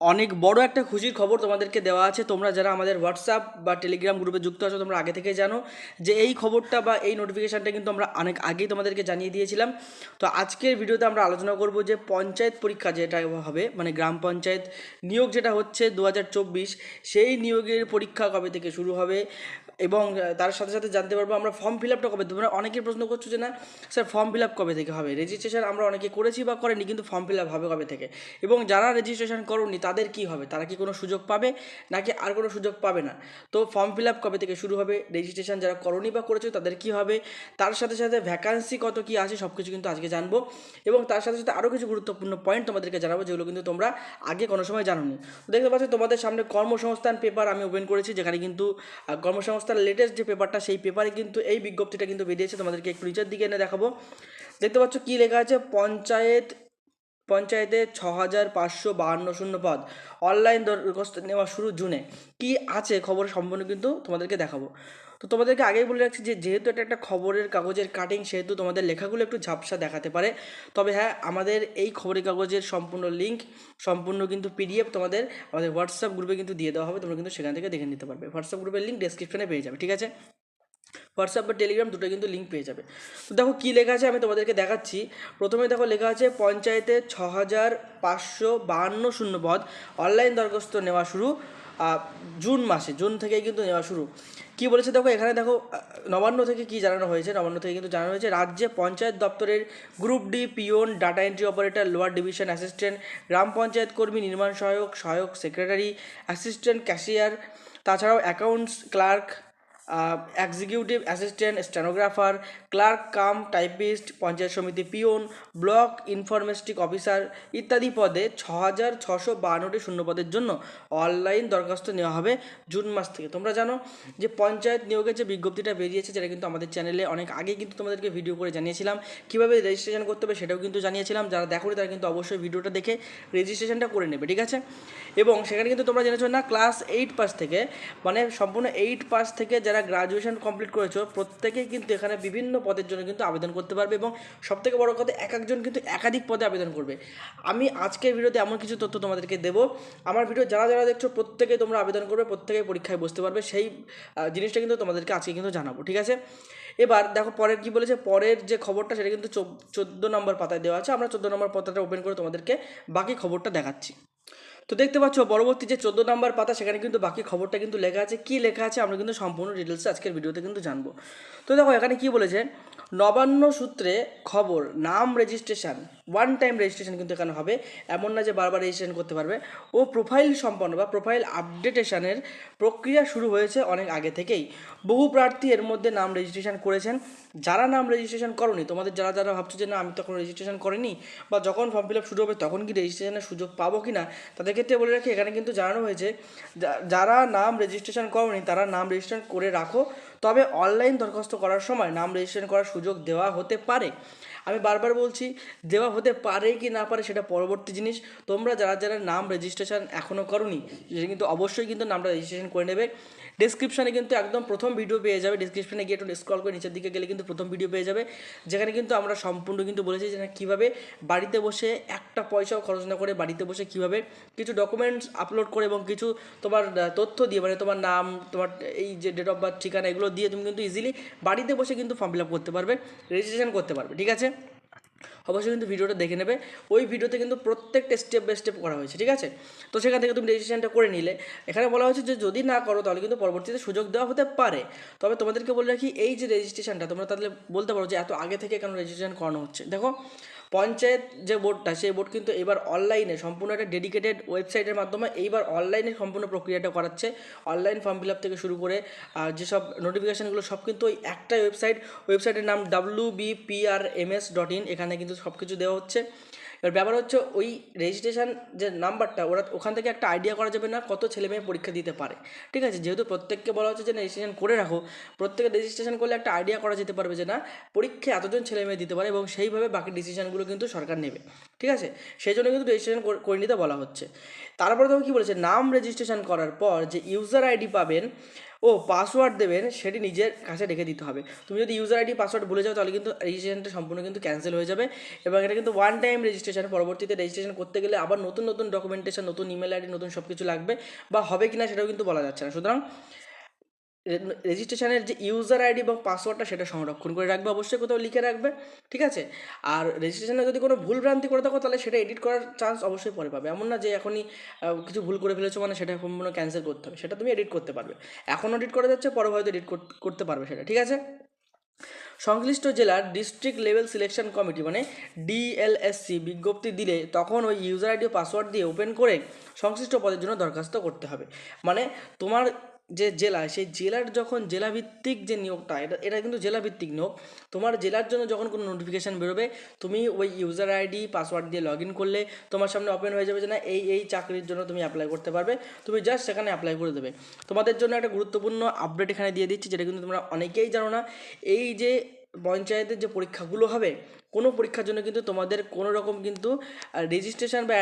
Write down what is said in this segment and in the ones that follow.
অনেক বড় একটা খুশির খবর তোমাদেরকে দেওয়া আছে। তোমরা যারা আমাদের হোয়াটসঅ্যাপ বা টেলিগ্রাম গ্রুপে যুক্ত আছো, তোমরা আগে থেকে জানো যে এই খবরটা বা এই নোটিফিকেশানটা কিন্তু আমরা অনেক আগেই তোমাদেরকে জানিয়ে দিয়েছিলাম। তো আজকের ভিডিওতে আমরা আলোচনা করব যে পঞ্চায়েত পরীক্ষা যেটা হবে মানে গ্রাম পঞ্চায়েত নিয়োগ যেটা হচ্ছে দু হাজার চব্বিশ, সেই নিয়োগের পরীক্ষা কবে থেকে শুরু হবে? এবং তার সাথে সাথে জানতে পারব আমরা ফর্ম ফিল আপটা কবে? তোমরা অনেকের প্রশ্ন করছ যে না স্যার ফর্ম ফিল আপ কবে থেকে হবে? রেজিস্ট্রেশন আমরা অনেকে করেছি বা করেনি কিন্তু ফর্ম ফিল আপ হবে কবে থেকে? এবং যারা রেজিস্ট্রেশন করোনি তাদের কি হবে? তারা কি কোনো সুযোগ পাবে? নাকি আর কোনো সুযোগ পাবে না? তো ফর্ম ফিল আপ কবে থেকে শুরু হবে? রেজিস্ট্রেশন যারা করোনি বা করেছ তাদের কি হবে? তার সাথে সাথে ভ্যাকান্সি কত কি আছে সব কিছু কিন্তু আজকে জানব। এবং তার সাথে সাথে আরও কিছু গুরুত্বপূর্ণ পয়েন্ট তোমাদেরকে জানাব যেগুলো কিন্তু তোমরা আগে কোনো সময় জানোনি। তো দেখতে পাচ্ছ তোমাদের সামনে কর্মসংস্থান পেপার আমি ওপেন করেছি যেখানে কিন্তু আহ, কর্মসংস্থান লেটেস্ট যে পেপারটা সেই পেপারে কিন্তু এই বিজ্ঞপ্তিটা কিন্তু বেরিয়েছে। তোমাদেরকে একটু নিচের দিকে এনে দেখাবো। দেখতে পাচ্ছ কী লেখা আছে? পঞ্চায়েত, পঞ্চায়েতে ছ হাজার পাঁচশো বাহান্ন শূন্য পদ। অনলাইন দরখাস্ত নেওয়া শুরু জুনে। কি আছে খবর সম্পূর্ণ কিন্তু তোমাদেরকে দেখাবো। তো তোমাদেরকে আগেই বলে রাখছি যে যেহেতু এটা একটা খবরের কাগজের কাটিং সেহেতু তোমাদের লেখাগুলো একটু ঝাপসা দেখাতে পারে। তবে হ্যাঁ আমাদের এই খবরের কাগজের সম্পূর্ণ লিঙ্ক সম্পূর্ণ কিন্তু পিডিএফ তোমাদের আমাদের হোয়াটসঅ্যাপ গ্রুপে কিন্তু দিয়ে দেওয়া হবে। তোমরা কিন্তু সেখান থেকে দেখে নিতে পারবে। হোয়াটসঅ্যাপ গ্রুপের লিঙ্ক ডেসক্রিপশনে পেয়ে যাবে, ঠিক আছে? হোয়াটসঅ্যাপ বা টেলিগ্রাম দুটো কিন্তু লিঙ্ক পেয়ে যাবে। তো দেখো কী লেখা আছে আমি তোমাদেরকে দেখাচ্ছি। প্রথমে দেখো লেখা আছে, পঞ্চায়েতে ছ হাজার পাঁচশো বাহান্ন শূন্য পদ অনলাইন দরখাস্ত নেওয়া শুরু। জুন মাসে, জুন থেকেই কিন্তু নেওয়া শুরু। কি বলেছে দেখো, এখানে দেখো নবান্ন থেকে কি জানানো হয়েছে? নবান্ন থেকে কিন্তু জানানো হয়েছে, রাজ্যে পঞ্চায়েত দপ্তরের group D, peon, data entry operator, lower division assistant, গ্রাম পঞ্চায়েত কর্মী, নির্মাণ সহায়ক সহায়ক সেক্রেটারি, অ্যাসিস্ট্যান্ট ক্যাশিয়ার, তাছাড়াও accounts clerk executive assistant stenographer clerk cum typist panchayat সমিতি পিওন ব্লক ইনফরমেস্টিক অফিসার ইত্যাদি পদে ছ হাজার ছশো বাহান্নটি শূন্য পদের জন্য অনলাইন দরখাস্ত নেওয়া হবে জুন মাস থেকে। তোমরা জানো যে পঞ্চায়েত নিয়োগের যে বিজ্ঞপ্তিটা বেরিয়েছে যেটা কিন্তু আমাদের চ্যানেলে অনেক আগে কিন্তু তোমাদেরকে ভিডিও করে জানিয়েছিলাম। কীভাবে রেজিস্ট্রেশন করতে হবে সেটাও কিন্তু জানিয়েছিলাম। যারা দেখো তারা কিন্তু অবশ্যই ভিডিওটা দেখে রেজিস্ট্রেশনটা করে নেবে, ঠিক আছে? এবং সেখানে কিন্তু তোমরা জেনেছো না ক্লাস এইট পাস থেকে মানে সম্পূর্ণ এইট পাস থেকে যারা গ্রাজুয়েশন কমপ্লিট করেছ, প্রত্যেকেই কিন্তু এখানে বিভিন্ন পদের জন্য কিন্তু আবেদন করতে পারবে এবং সবথেকে বড় কথা, এক একজন কিন্তু একাধিক পদে আবেদন করবে। আমি আজকের ভিডিওতে এমন কিছু তথ্য তোমাদেরকে দেবো। আমার ভিডিও যারা যারা দেখছ, প্রত্যেকে তোমরা আবেদন করবে, প্রত্যেকে পরীক্ষায় বসতে পারবে। সেই জিনিসটা কিন্তু তোমাদেরকে আজকে কিন্তু জানাব, ঠিক আছে? এবার দেখো পরের কি বলেছে? পরের যে খবরটা, সেটা কিন্তু চোদ্দ নম্বর পাতায় দেওয়া আছে। আমরা চোদ্দ নম্বর পাতাটা ওপেন করে তোমাদেরকে বাকি খবরটা দেখাচ্ছি। তো দেখতে পাচ্ছ, পরবর্তী যে চোদ্দ নম্বর পাতা, সেখানে কিন্তু বাকি খবরটা কিন্তু লেখা আছে। কি লেখা আছে, আমরা কিন্তু সম্পূর্ণ ডিটেলসে আজকের ভিডিওতে কিন্তু জানব। তো দেখো, এখানে কি বলেছে? নবান্ন সূত্রে খবর, নাম রেজিস্ট্রেশন ওয়ান টাইম রেজিস্ট্রেশন কিন্তু এখানে হবে। এমন না যে বারবার রেজিস্ট্রেশন করতে পারবে। ও প্রোফাইল সম্পন্ন বা প্রোফাইল আপডেটেশনের প্রক্রিয়া শুরু হয়েছে অনেক আগে থেকেই। বহু প্রার্থী এর মধ্যে নাম রেজিস্ট্রেশন করেছেন। যারা নাম রেজিস্ট্রেশন করনি, তোমাদের যারা যারা ভাবছ যে না, আমি তখন রেজিস্ট্রেশন করিনি, বা যখন ফর্ম ফিল আপ শুরু হবে, তখন কি রেজিস্ট্রেশনের সুযোগ পাবো কি না তাদের ক্ষেত্রে বলে রাখি, এখানে কিন্তু জানানো হয়েছে যারা নাম রেজিস্ট্রেশন করনি, তারা নাম রেজিস্ট্রেশন করে রাখো। তবে অনলাইন দরখাস্ত করার সময় নাম রেজিস্ট্রেশন করার সুযোগ দেওয়া হতে পারে। আমি বারবার বলছি, দেওয়া হতে পারে কি না পারে সেটা পরবর্তী জিনিস। তোমরা যারা যারা নাম রেজিস্ট্রেশন এখনও করনি কিন্তু অবশ্যই কিন্তু নামটা রেজিস্ট্রেশন করে নেবে। ডিসক্রিপশানে কিন্তু একদম প্রথম ভিডিও পেয়ে যাবে। ডিসক্রিপশানে গিয়ে একটু স্ক্রল করে নিচের দিকে গেলে কিন্তু প্রথম ভিডিও পেয়ে যাবে। যেখানে কিন্তু আমরা সম্পূর্ণ কিন্তু বলেছি যে কীভাবে বাড়িতে বসে একটা পয়সাও খরচ না করে বাড়িতে বসে কীভাবে কিছু ডকুমেন্টস আপলোড করে এবং কিছু তোমার তথ্য দিয়ে মানে তোমার নাম, তোমার এই যে ডেট অফ বার্থ ঠিকানা, এগুলো দিয়ে তুমি কিন্তু ইজিলি বাড়িতে বসে কিন্তু ফর্ম ফিল আপ করতে পারবে রেজিস্ট্রেশন করতে পারবে, ঠিক আছে? অবশ্যই কিন্তু ভিডিওটা দেখে নেবে। ওই ভিডিওতে কিন্তু প্রত্যেকটা স্টেপ বাই স্টেপ করা হয়েছে, ঠিক আছে? তো সেখান থেকে তুমি রেজিস্ট্রেশনটা করে নিলে। এখানে বলা হয়েছে যে, যদি না করো, তাহলে কিন্তু পরবর্তীতে সুযোগ দেওয়া হতে পারে। তবে তোমাদেরকে বলে রাখি, এই যে রেজিস্ট্রেশনটা তোমরা তাহলে বলতে পারো যে, এত আগে থেকে কেন রেজিস্ট্রেশন করানো হচ্ছে? দেখো পঞ্চায়েত যে বোর্ডটা, সেই বোর্ড কিন্তু এবার অনলাইনে সম্পূর্ণ একটা ডেডিকেটেড ওয়েবসাইটের মাধ্যমে এইবার অনলাইনে সম্পূর্ণ প্রক্রিয়াটা করাচ্ছে। অনলাইন ফর্ম ফিল আপ থেকে শুরু করে যেসব নোটিফিকেশানগুলো সব কিন্তু ওই একটাই ওয়েবসাইট ওয়েবসাইটের নাম W B P R M S dot in এখানে কিন্তু সব কিছু দেওয়া হচ্ছে। এবার ব্যাপার হচ্ছে ওই রেজিস্ট্রেশন যে নাম্বারটা ওরা ওখান থেকে একটা আইডিয়া করা যাবে না কত ছেলে মেয়ে পরীক্ষা দিতে পারে। ঠিক আছে? যেহেতু প্রত্যেককে বলা হচ্ছে যে রেজিস্ট্রেশন করে রাখো, প্রত্যেকে রেজিস্ট্রেশন করলে একটা আইডিয়া করা যেতে পারবে যে না, পরীক্ষায় এতজন ছেলে মেয়ে দিতে পারে এবং সেইভাবে বাকি ডিসিশানগুলো কিন্তু সরকার নেবে। ঠিক আছে? সেই জন্য কিন্তু রেজিস্ট্রেশন করে নিতে বলা হচ্ছে। তারপরে তবে কী বলেছে? নাম রেজিস্ট্রেশন করার পর যে ইউজার আইডি পাবেন ও পাসওয়ার্ড দেবেন, সেটি নিজের কাছে রেখে দিতে হবে। তুমি যদি ইউজার আইডি পাসওয়ার্ড ভুলে যাও, তাহলে কিন্তু রেজিস্ট্রেশনটা সম্পূর্ণ কিন্তু ক্যান্সেল হয়ে যাবে এবং এটা কিন্তু ওয়ান টাইম রেজিস্ট্রেশন পরবর্তীতে রেজিস্ট্রেশন করতে গেলে আবার নতুন নতুন ডকুমেন্টেশন নতুন ইমেল আইডি নতুন সব কিছু লাগবে বা হবে কিনা সেটাও কিন্তু বলা যাচ্ছে না। সুতরাং রেজিস্ট্রেশনের যে ইউজার আইডি এবং পাসওয়ার্ডটা সেটা সংরক্ষণ করে রাখবে, অবশ্যই কোথাও লিখে রাখবে, ঠিক আছে? আর রেজিস্ট্রেশনে যদি কোনো ভুল ভ্রান্তি করে থাকো, তাহলে সেটা এডিট করার চান্স অবশ্যই পরে পাবে। এমন না যে এখনই কিছু ভুল করে ফেলেছো মানে সেটা সম্পূর্ণ ক্যান্সেল করতে হবে। সেটা তুমি এডিট করতে পারবে। এখন এডিট করা যাচ্ছে, পরে হয়তো এডিট করতে পারবে সেটা, ঠিক আছে? সংশ্লিষ্ট জেলার ডিস্ট্রিক্ট লেভেল সিলেকশন কমিটি মানে ডিএলএসসি বিজ্ঞপ্তি দিলে তখন ওই ইউজার আইডি পাসওয়ার্ড দিয়ে ওপেন করে সংশ্লিষ্ট পদের জন্য দরখাস্ত করতে হবে। মানে তোমার যে জেলা, সেই জেলার যখন জেলাভিত্তিক যে নিয়োগটা, এটা এটা কিন্তু জেলাভিত্তিক নিয়োগ। তোমার জেলার জন্য যখন কোনো নোটিফিকেশান বেরোবে, তুমি ওই ইউজার আইডি পাসওয়ার্ড দিয়ে লগ ইন করলে তোমার সামনে ওপেন হয়ে যাবে যে না, এই এই চাকরির জন্য তুমি অ্যাপ্লাই করতে পারবে। তুমি জাস্ট সেখানে অ্যাপ্লাই করে দেবে। তোমাদের জন্য একটা গুরুত্বপূর্ণ আপডেট এখানে দিয়ে দিচ্ছি, যেটা কিন্তু তোমরা অনেকেই জানো না। এই যে পঞ্চায়েতের যে পরীক্ষাগুলো হবে কোনো পরীক্ষার জন্য কিন্তু তোমাদের কোনো রকম কিন্তু রেজিস্ট্রেশন বা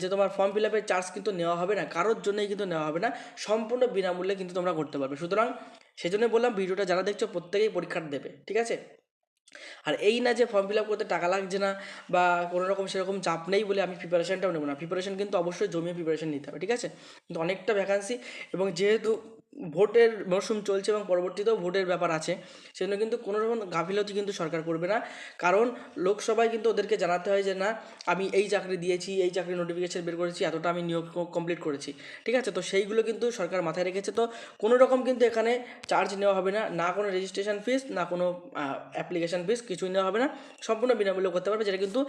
যে তোমার ফর্ম ফিল আপের চার্জ কিন্তু নেওয়া হবে না। কারোর জন্যই কিন্তু নেওয়া হবে না। সম্পূর্ণ বিনামূল্যে কিন্তু তোমরা করতে পারবে। সুতরাং সেই জন্য বললাম, ভিডিওটা যারা দেখছ প্রত্যেকেই পরীক্ষাটা দেবে, ঠিক আছে? আর এই না যে ফর্ম ফিল আপ করতে টাকা লাগছে না বা কোনো রকম সেরকম চাপ নেই বলে আমি প্রিপারেশনটাও নেব না। প্রিপারেশন কিন্তু অবশ্যই জমিয়ে প্রিপারেশন নিতে হবে, ঠিক আছে? কিন্তু অনেকটা ভ্যাকান্সি এবং যেহেতু ভোটের মরশুম চলছে এবং পরবর্তীতেও ভোটের ব্যাপার আছে, সেজন্য কিন্তু কোনো রকম গাফিলতি কিন্তু সরকার করবে না। কারণ লোকসভায় কিন্তু ওদেরকে জানাতে হয় যে, না, আমি এই চাকরি দিয়েছি, এই চাকরি নোটিফিকেশন বের করেছি, এতটা আমি নিয়োগ কমপ্লিট করেছি। ঠিক আছে? তো সেইগুলো কিন্তু সরকার মাথায় রেখেছে। তো কোনো রকম কিন্তু এখানে চার্জ নেওয়া হবে না। না কোনো রেজিস্ট্রেশন ফিস না কোনো অ্যাপ্লিকেশন ফিস কিছুই নেওয়া হবে না। সম্পূর্ণ বিনামূল্যে করতে পারবে, যেটা কিন্তু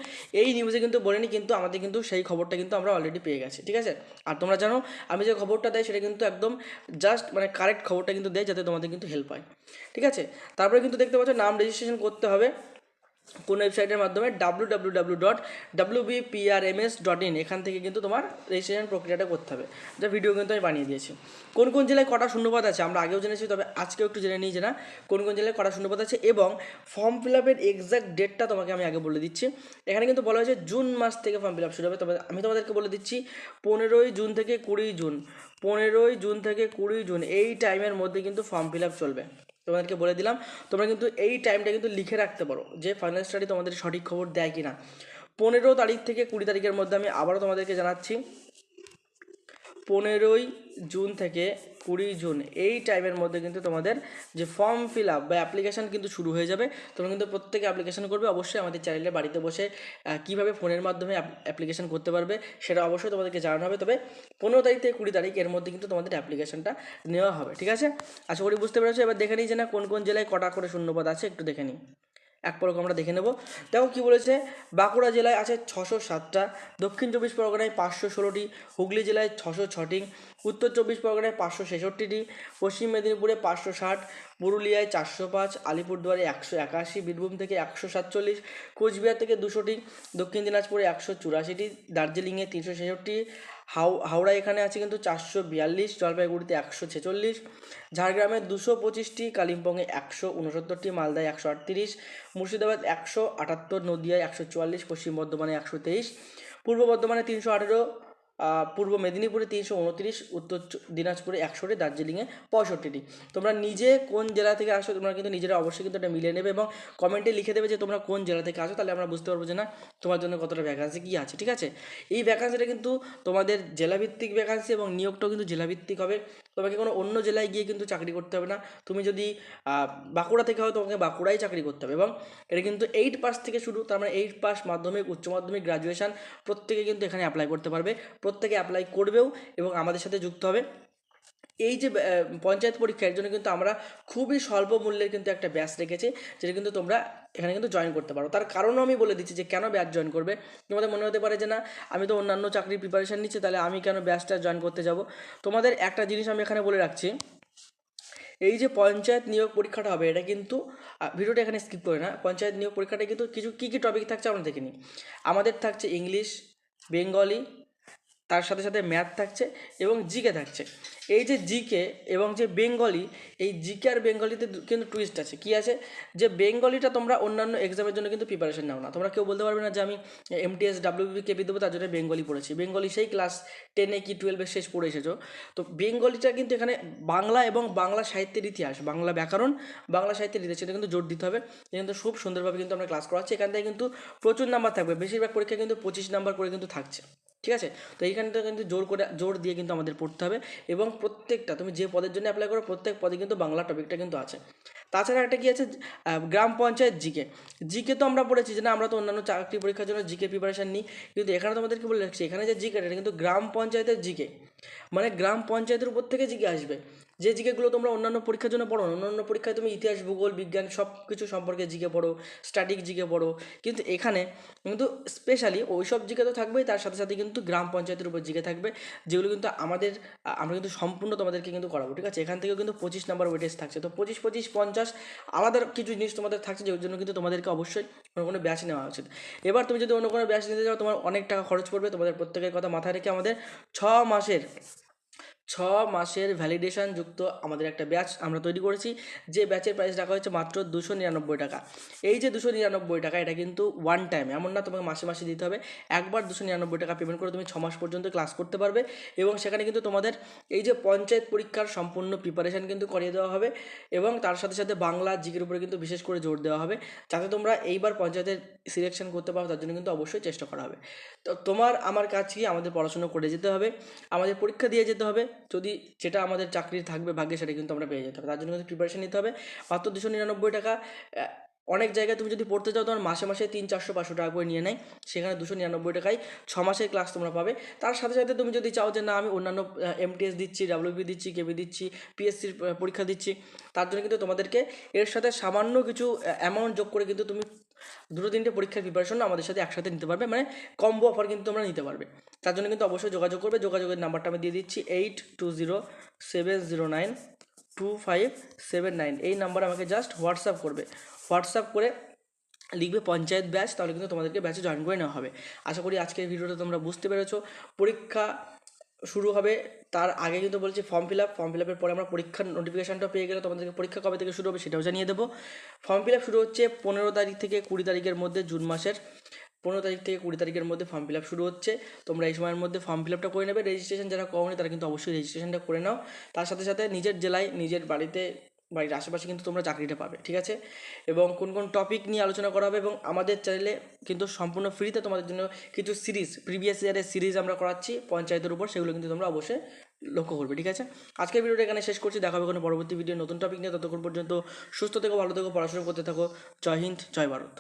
এই নিউজে কিন্তু বলেনি, কিন্তু আমাদের কিন্তু সেই খবরটা কিন্তু আমরা অলরেডি পেয়ে গেছি। ঠিক আছে? আর তোমরা জানো, আমি যে খবরটা দেয় সেটা কিন্তু একদম জাস্ট মানে কারেক্ট খবরটা কিন্তু দেয় যাতে তোমাদের কিন্তু হেল্প হয়। ঠিক আছে? তারপরে কিন্তু দেখতে পাচ্ছ নাম রেজিস্ট্রেশন করতে হবে। কোন ওয়েবসাইটের মাধ্যমে W W W dot W BPRMS dot in এখান থেকে কিন্তু তোমার রেজিস্ট্রেশন প্রক্রিয়াটা করতে হবে। যা ভিডিও কিন্তু আমি বানিয়ে দিয়েছি। কোন কোন জেলায় কটা শূন্যপদ আছে আমরা আগেও জেনেছি, তবে আজকেও একটু জেনে নিই যে না। কোন কোন জেলায় কটা শূন্যপদ আছে এবং ফর্ম ফিল আপের এক্সাক্ট ডেটটা তোমাকে আমি আগে বলে দিচ্ছি। এখানে কিন্তু বলা হয়েছে জুন মাস থেকে ফর্ম ফিল আপ শুরু হবে। তবে আমি তোমাদেরকে বলে দিচ্ছি, পনেরোই জুন থেকে কুড়ি জুন, পনেরোই জুন থেকে কুড়ি জুন এই টাইমের মধ্যে কিন্তু ফর্ম ফিল আপ চলবে। তোমাদেরকে বলে দিলাম, তোমরা কিন্তু এই টাইমটা কিন্তু লিখে রাখতে পারো যে ফাইনাল স্টাডি তোমাদের সঠিক খবর দেয় কি না পনেরো তারিখ থেকে কুড়ি তারিখের মধ্যে আমি আবারও তোমাদেরকে জানাচ্ছি পনেরোই জুন থেকে কুড়ি জুন এই টাইমের মধ্যে কিন্তু তোমাদের যে ফর্ম ফিল আপ বা অ্যাপ্লিকেশান কিন্তু শুরু হয়ে যাবে। তোমরা কিন্তু প্রত্যেকে অ্যাপ্লিকেশন করবে। অবশ্যই আমাদের চ্যানেলে বাড়িতে বসে কীভাবে ফোনের মাধ্যমে অ্যাপ্লিকেশন করতে পারবে সেটা অবশ্যই তোমাদেরকে জানানো হবে। তবে পনেরো তারিখ থেকে কুড়ি তারিখ এর মধ্যে কিন্তু তোমাদের অ্যাপ্লিকেশনটা নেওয়া হবে। ঠিক আছে? আশা করি বুঝতে পেরেছ। এবার দেখে নিই যে না কোন কোন জেলায় কটা করে শূন্যপদ আছে, একটু দেখে নিই। এক পরক আমরা দেখে নেব। দেখো কী বলেছে? বাঁকুড়া জেলায় আছে ছশো সাতটা, দক্ষিণ চব্বিশ পরগনায় পাঁচশো ষোলোটি, হুগলি জেলায় ছশো ছটি, উত্তর চব্বিশ পরগনায় পাঁচশো ছেষট্টিটি, পশ্চিম মেদিনীপুরে পাঁচশো ষাট, পুরুলিয়ায় চারশো পাঁচ, আলিপুরদুয়ারে একশো একাশি, বীরভূম থেকে একশো সাতচল্লিশ, কোচবিহার থেকে দুশোটি, দক্ষিণ দিনাজপুরে একশো চুরাশিটি, দার্জিলিংয়ে তিনশো ছেষট্টি হাও, হাওড়া এখানে আছে কিন্তু চারশো বিয়াল্লিশ, জলপাইগুড়িতে একশো ছেচল্লিশ, ঝাড়গ্রামে দুশো পঁচিশটি, কালিম্পংয়ে একশো উনসত্তরটি, মালদায় একশো আটত্রিশ, মুর্শিদাবাদ একশো আটাত্তর, নদিয়ায় একশো চুয়াল্লিশ, পশ্চিম বর্ধমানে একশো তেইশ, পূর্ব বর্ধমানে তিনশো আঠেরো পূর্ব মেদিনীপুরে তিনশো উনত্রিশ, উত্তর দিনাজপুরে একশোটি, দার্জিলিংয়ে পঁয়ষট্টিটি। তোমরা নিজে কোন জেলা থেকে আসো, তোমরা কিন্তু নিজেরা অবশ্যই কিন্তু এটা মিলিয়ে নেবে এবং কমেন্টে লিখে দেবে যে তোমরা কোন জেলা থেকে আসো, তাহলে আমরা বুঝতে পারব যে না, তোমার জন্য কতটা ভ্যাকান্সি কী আছে, ঠিক আছে? এই ভ্যাকান্সিটা কিন্তু তোমাদের জেলাভিত্তিক ভ্যাকান্সি এবং নিয়োগটাও কিন্তু জেলাভিত্তিক হবে। তোমাকে কোনো অন্য জেলায় গিয়ে কিন্তু চাকরি করতে হবে না। তুমি যদি বাঁকুড়া থেকে হয় তোমাকে বাঁকুড়ায় চাকরি করতে হবে এবং এটা কিন্তু এইট পাস থেকে শুরু, তার মানে এইট পাস মাধ্যমিক, উচ্চ মাধ্যমিক গ্রাজুয়েশন প্রত্যেকে কিন্তু এখানে অ্যাপ্লাই করতে পারবে। প্রত্যেকে অ্যাপ্লাই করবেও এবং আমাদের সাথে যুক্ত হবে। এই যে পঞ্চায়েত পরীক্ষার জন্য কিন্তু আমরা খুবই স্বল্প মূল্যের কিন্তু একটা ব্যাচ রেখেছি, যেটা কিন্তু তোমরা এখানে কিন্তু জয়েন করতে পারো। তার কারণও আমি বলে দিচ্ছি যে, কেন ব্যাচ জয়েন করবে? তোমাদের মনে হতে পারে যে, না, আমি তো অন্যান্য চাকরির প্রিপারেশন নিচ্ছি, তাহলে আমি কেন ব্যাচটা জয়েন করতে যাব? তোমাদের একটা জিনিস আমি এখানে বলে রাখছি, এই যে পঞ্চায়েত নিয়োগ পরীক্ষাটা হবে, এটা কিন্তু ভিডিওটা এখানে স্কিপ করে না। পঞ্চায়েত নিয়োগ পরীক্ষাটা কিন্তু কিছু কী কী টপিক থাকছে আমরা দেখে নিই। আমাদের থাকছে ইংলিশ বেঙ্গলি তার সাথে সাথে ম্যাথ থাকছে এবং জিকে থাকছে। এই যে জিকে এবং যে বেঙ্গলি, এই জিকে আর বেঙ্গলিতে কিন্তু টুইস্ট আছে। কি আছে? যে বেঙ্গলিটা তোমরা অন্যান্য এক্সামের জন্য কিন্তু প্রিপারেশন নাও না। তোমরা কেউ বলতে পারবে না যে আমি এমটিএস ডাব্লিউবি কেপি দেবো, তার জন্য বেঙ্গলি পড়েছি। বেঙ্গলি সেই ক্লাস টেনে কি টুয়েলভে শেষ পড়ে এসেছ। তো বেঙ্গলিটা কিন্তু এখানে বাংলা এবং বাংলা সাহিত্যের ইতিহাস, বাংলা ব্যাকরণ, বাংলা সাহিত্যের ইতিহাস, সেটা কিন্তু জোর দিতে হবে। কিন্তু খুব সুন্দরভাবে কিন্তু আমরা ক্লাস করাচ্ছি। এখান থেকে কিন্তু প্রচুর নাম্বার থাকবে। বেশিরভাগ পরীক্ষা কিন্তু পঁচিশ নাম্বার করে কিন্তু থাকছে। ঠিক আছে? তো এইখানটা কিন্তু জোর করে, জোর দিয়ে কিন্তু আমাদের পড়তে হবে এবং প্রত্যেকটা, তুমি যে পদের জন্য অ্যাপ্লাই করো, প্রত্যেক পদে কিন্তু বাংলা টপিকটা কিন্তু আছে। তাছাড়া একটা কি আছে? গ্রাম পঞ্চায়েত জিকে। জিকে তো আমরা পড়েছি যে না আমরা তো অন্যান্য চাকরি পরীক্ষার জন্য জিকে প্রিপারেশান নিই। কিন্তু এখানে তোমাদের কি বলে রাখছি? এখানে যে জিকে, এটা কিন্তু গ্রাম পঞ্চায়েতের জিকে। মানে গ্রাম পঞ্চায়েতের উপর থেকে জিকে আসবে। যে জিকেগুলো তোমরা অন্যান্য পরীক্ষার জন্য পড়ো অন্যান্য পরীক্ষায় তুমি ইতিহাস, ভূগোল, বিজ্ঞান সব কিছু সম্পর্কে জিকে পড়ো, স্ট্যাটিক জিকে পড়ো। কিন্তু এখানে কিন্তু স্পেশালি ওই সব জিকে তো থাকবেই, তার সাথে সাথে কিন্তু গ্রাম পঞ্চায়েতের উপর জিকে থাকবে, যেগুলো কিন্তু আমাদের, আমরা কিন্তু সম্পূর্ণ তোমাদেরকে কিন্তু করাবো, ঠিক আছে? এখান থেকেও কিন্তু পঁচিশ নাম্বার ওয়েটেজ থাকছে। তো পঁচিশ পঁচিশ, পঞ্চাশ আলাদা কিছু জিনিস তোমাদের থাকছে, যেগুলোর জন্য কিন্তু তোমাদেরকে অবশ্যই কোনো কোনো ব্যাচ নেওয়া উচিত। এবার তুমি যদি অন্য কোনো ব্যাচ নিতে যাও তোমার অনেক টাকা খরচ পড়বে, তোমাদের প্রত্যেকের কথা মাথায় রেখে আমাদের ছ মাসের ছ মাসের ভ্যালিডেশন যুক্ত আমাদের একটা ব্যাচ আমরা তৈরি করেছি। যে ব্যাচের প্রাইস রাখা হয়েছে মাত্র দুশো নিরানব্বই টাকা। এই যে দুশো নিরানব্বই টাকা এটা কিন্তু ওয়ান টাইম এমন না তোমাকে মাসে মাসে দিতে হবে। একবার দুশো নিরানব্বই টাকা পেমেন্ট করে তুমি ছ মাস পর্যন্ত ক্লাস করতে পারবে এবং সেখানে কিন্তু তোমাদের এই যে পঞ্চায়েত পরীক্ষার সম্পূর্ণ প্রিপারেশন কিন্তু করিয়ে দেওয়া হবে এবং তার সাথে সাথে বাংলা জিকের উপরে কিন্তু বিশেষ করে জোর দেওয়া হবে যাতে তোমরা এইবার পঞ্চায়েতের সিলেকশন করতে পারো, তার জন্য কিন্তু অবশ্যই চেষ্টা করা হবে। তো তোমার, আমার কাজ আমাদের পড়াশোনা করে যেতে হবে, আমাদের পরীক্ষা দিয়ে যেতে হবে যদি যেটা আমাদের চাকরির থাকবে, ভাগ্যে সেটা কিন্তু আমরা পেয়ে যেতে হবে। তার জন্য কিন্তু প্রিপারেশন নিতে হবে। মাত্র দুশো নিরানব্বই টাকা অনেক জায়গায় তুমি যদি পড়তে চাও তোমার মাসে মাসে তিন, চারশো, পাঁচশো টাকা করে নিয়ে নেয়। সেখানে দুশো নিরানব্বই টাকায় ছ মাসের ক্লাস তোমরা পাবে। তার সাথে সাথে তুমি যদি চাও যে না, আমি অন্যান্য এমটিএস দিচ্ছি ডাব্লিউবি দিচ্ছি কেবি দিচ্ছি পিএসসির পরীক্ষা দিচ্ছি, তার জন্য কিন্তু তোমাদেরকে এর সাথে সামান্য কিছু অ্যামাউন্ট যোগ করে কিন্তু তুমি দুটো তিনটে পরীক্ষার প্রিপারেশন আমাদের সাথে একসাথে নিতে পারবে। মানে কম্বো অফার কিন্তু তোমরা নিতে পারবে। তার জন্য কিন্তু অবশ্যই যোগাযোগ করবে। যোগাযোগের নাম্বারটা আমি দিয়ে দিচ্ছি eight two zero seven zero nine two five seven nine এই নাম্বারে আমাকে জাস্ট হোয়াটসঅ্যাপ করবে। হোয়াটসঅ্যাপ করে লিখবে পঞ্চায়েত ব্যাচ তাহলে কিন্তু তোমাদেরকে ব্যাচে জয়েন করে নেওয়া হবে। আশা করি আজকের ভিডিওটা তোমরা বুঝতে পেরেছ। পরীক্ষা শুরু হবে, তার আগে কিন্তু বলছি form fill up form fill আপের পরে আমরা পরীক্ষার নোটিফিকেশানটা পেয়ে গেলে তোমাদেরকে পরীক্ষা কবে থেকে শুরু হবে সেটাও জানিয়ে দেবো। ফর্ম ফিল আপ শুরু হচ্ছে পনেরো তারিখ থেকে কুড়ি তারিখের মধ্যে, জুন মাসের পনেরো তারিখ থেকে কুড়ি তারিখের মধ্যে ফর্ম ফিল আপ শুরু হচ্ছে। তোমরা এই সময়ের মধ্যে ফর্ম ফিল আপটা করে নেবে। রেজিস্ট্রেশন যারা করেনি তারা কিন্তু অবশ্যই রেজিস্ট্রেশনটা করে নাও। তার সাথে সাথে নিজের জেলায়, নিজের বাড়িতে বাড়ির আশেপাশে কিন্তু তোমরা চাকরিটা পাবে, ঠিক আছে? এবং কোন কোন টপিক নিয়ে আলোচনা করা হবে এবং আমাদের চ্যানেলে কিন্তু সম্পূর্ণ ফ্রিতে তোমাদের জন্য কিছু সিরিজ প্রিভিয়াস ইয়ারের সিরিজ আমরা করাচ্ছি, পঞ্চায়েতের উপর, সেগুলো কিন্তু তোমরা অবশ্যই লক্ষ্য করবে, ঠিক আছে? আজকের ভিডিওটা এখানে শেষ করছি, দেখা হবে কোনো পরবর্তী ভিডিও নতুন টপিক নিয়ে, ততক্ষণ পর্যন্ত সুস্থ থেকো, ভালো থেকো, পড়াশোনা করতে থাকো, জয় হিন্দ, জয় ভারত।